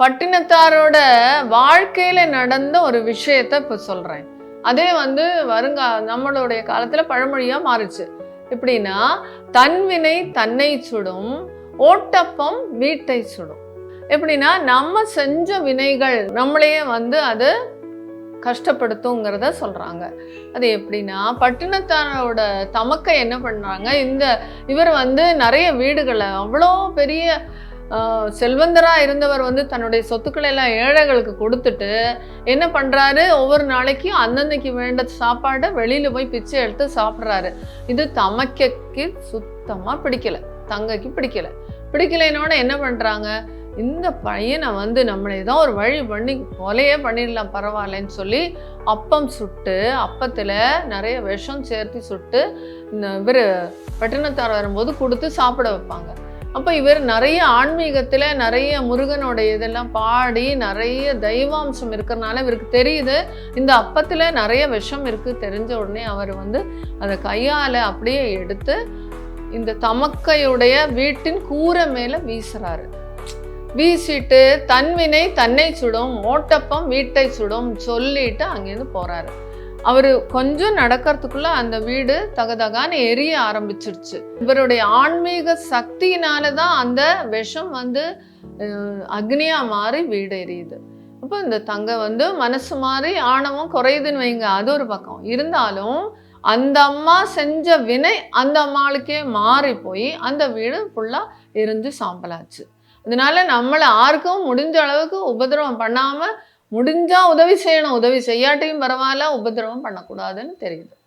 பட்டினத்தாரோட வாழ்க்கையில் நடந்த ஒரு விஷயத்த இப்போ சொல்கிறேன் அதே வந்து வருங்கா நம்மளுடைய காலத்தில் பழமொழியாக மாறுச்சு. எப்படின்னா தன்வினை தன்னை சுடும் ஓட்டப்பம் வீட்டை சுடும். எப்படின்னா நம்ம செஞ்ச வினைகள் நம்மளையே வந்து அது கஷ்டப்படுத்துங்கிறத சொல்கிறாங்க அது எப்படின்னா பட்டினத்தாரோட தமக்கை என்ன பண்ணுறாங்க இந்த இவர் வந்து நிறைய வீடுகளை அவ்வளோ பெரிய செல்வந்தராக இருந்தவர் வந்து தன்னுடைய சொத்துக்களை எல்லாம் ஏழைகளுக்கு கொடுத்துட்டு என்ன பண்ணுறாரு ஒவ்வொரு நாளைக்கும் அன்னன்னைக்கு வேண்ட சாப்பாடை வெளியில் போய் பிச்சை எடுத்து சாப்பிட்றாரு. இது தமக்கைக்கு சுத்தமாக பிடிக்கல. தங்கைக்கு பிடிக்கலை. பிடிக்கலைனோட என்ன பண்ணுறாங்க இந்த பையனை வந்து நம்மளை ஏதோ ஒரு வழி பண்ணி கொலையே பண்ணிடலாம் பரவாயில்லன்னு சொல்லி அப்பம் சுட்டு அப்பத்தில் நிறைய விஷம் சேர்த்து சுட்டு இவர் பட்டினத்தார் வரும்போது கொடுத்து சாப்பிட வைப்பாங்க. அப்போ இவர் நிறைய ஆன்மீகத்தில் நிறைய முருகனுடைய இதெல்லாம் பாடி நிறைய தெய்வாம்சம் இருக்கிறனால இவருக்கு தெரியுது. இந்த அப்பத்தில் நிறைய விஷம் இருக்குது தெரிஞ்ச உடனே அவர் வந்து அதை கையால் அப்படியே எடுத்து இந்த தமக்கையுடைய வீட்டின் கூரை மேலே வீசுறாரு. வீசிட்டு தன்வினை தன்னை சுடும் ஓட்டப்பம் வீட்டை சுடும் சொல்லிட்டு அங்கேருந்து போகிறாரு அவர் கொஞ்சம் நடக்கிறதுக்குள்ள அந்த வீடு தகதகான்னு எரிய ஆரம்பிச்சிருச்சு. இவருடைய ஆன்மீக சக்தியினால தான் அந்த விஷம் வந்து அக்னியா மாறி வீடு எரியுது. அப்போ இந்த தங்க வந்து மனசு மாறி ஆணவம் குறையுதுன்னு வைங்க அது ஒரு பக்கம். இருந்தாலும் அந்த அம்மா செஞ்ச வினை அந்த அம்மாளுக்கே மாறி போய் அந்த வீடு ஃபுல்லாக எரிஞ்சு சாம்பலாச்சு. அதனால நம்மளை யாருக்கும் முடிஞ்ச அளவுக்கு உபதிரவம் பண்ணாம முடிஞ்சா உதவி செய்யணும். உதவி செய்யாட்டியும் பரவாயில்ல உபதிரவம் பண்ணக்கூடாதுன்னு தெரியுது.